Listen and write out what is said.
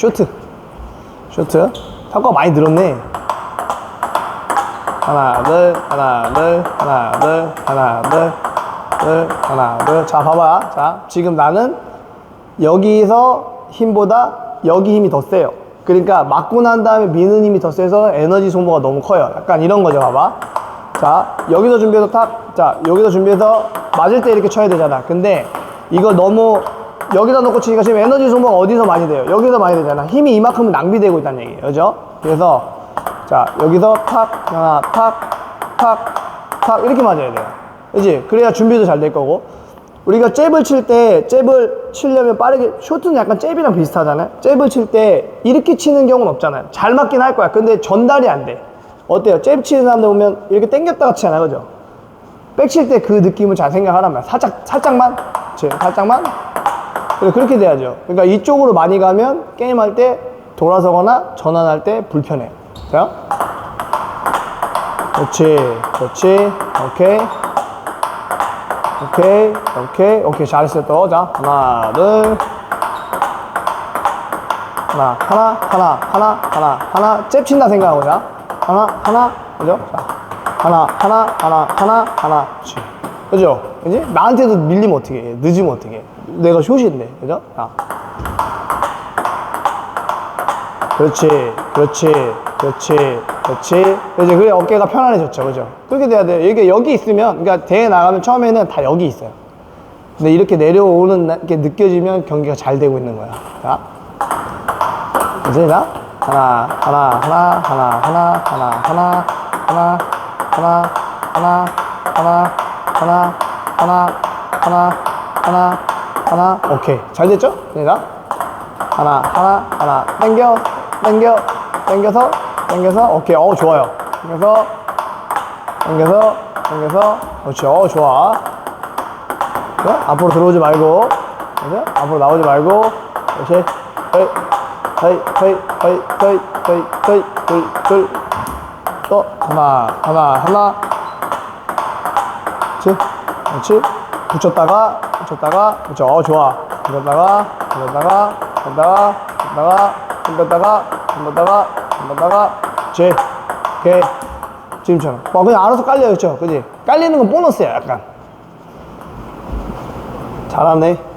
쇼트. 쇼트. 턱가 많이 늘었네. 하나, 둘, 하나, 둘, 하나, 둘, 하나, 둘, 둘, 하나, 둘. 자, 봐봐. 자, 지금 나는 여기서 힘보다 여기 힘이 더 세요. 그러니까 맞고 난 다음에 미는 힘이 더 세서 에너지 소모가 너무 커요. 약간 이런 거죠, 봐봐. 자, 여기서 준비해서 탁, 자, 여기서 준비해서 맞을 때 이렇게 쳐야 되잖아. 근데 이거 너무 여기다 놓고 치니까 지금 에너지 소모가 어디서 많이 돼요? 여기서 많이 되잖아. 힘이 이만큼은 낭비되고 있다는 얘기예요. 그죠? 그래서 자, 여기서 탁, 하나, 탁, 탁, 탁 이렇게 맞아야 돼요. 그지? 그래야 준비도 잘 될 거고. 우리가 잽을 칠 때, 잽을 치려면 빠르게, 쇼트는 약간 잽이랑 비슷하잖아요? 잽을 칠 때 이렇게 치는 경우는 없잖아요. 잘 맞긴 할 거야. 근데 전달이 안 돼. 어때요? 잽 치는 사람들 보면 이렇게 당겼다가 치잖아요. 그죠? 백칠 때 그 느낌을 잘 말이야. 살짝, 살짝만? 그치? 살짝만? 그래, 그렇게 돼야죠. 그러니까 이쪽으로 많이 가면 게임할 때 돌아서거나 전환할 때 불편해. 자. 그렇지, 그렇지, 오케이. 오케이, 오케이, 오케이, 잘했어요, 또. 자, 하나, 둘. 하나, 하나, 하나, 하나, 하나, 하나. 잽 친다 생각하고, 자. 하나, 하나, 그죠? 자. 하나, 하나, 하나, 하나, 하나. 그렇지. 그죠? 그지? 나한테도 밀리면 어떻게 해? 늦으면 어떻게 해? 내가 숏인데, 그죠? 자. 그렇지, 그렇지, 그렇지, 그렇지. 이제 그래 어깨가 편안해졌죠, 그죠? 그렇게 돼야 돼요. 이게 여기 있으면, 그러니까 대회 나가면 처음에는 다 여기 있어요. 근데 이렇게 내려오는 나- 게 느껴지면 경기가 잘 되고 있는 거야. 자, 이제 나 하나, 하나, 하나, 하나, 하나, 하나, 하나, 하나, 하나, 하나, 하나, 하나, 하나, 하나, 하나, 하나, 오케이. 잘 됐죠? 나 하나, 하나, 하나, 당겨, 당겨, 당겨서, 당겨서, 오케이, 어, 좋아요. 당겨서, 당겨서, 당겨서, 그렇지, 어, 좋아. 그래? 앞으로 들어오지 말고, 그래? 앞으로 나오지 말고, 그렇지, 헤이, 헤이, 헤이, 헤이, 헤이, 헤이, 헤이, 둘, 둘, 또, 하나, 하나, 하나, 그렇지, 그렇지, 붙였다가, 붙였다가, 그렇죠, 어, 좋아. 붙였다가, 붙였다가, 붙였다가, 붙였다가, 붙였다가, 붙였다가, 붙였다가, 그렇지, 오케이. 지금처럼. 와, 그냥 알아서 깔려요, 그죠? 그지? 깔리는 건 보너스야, 약간. 잘하네.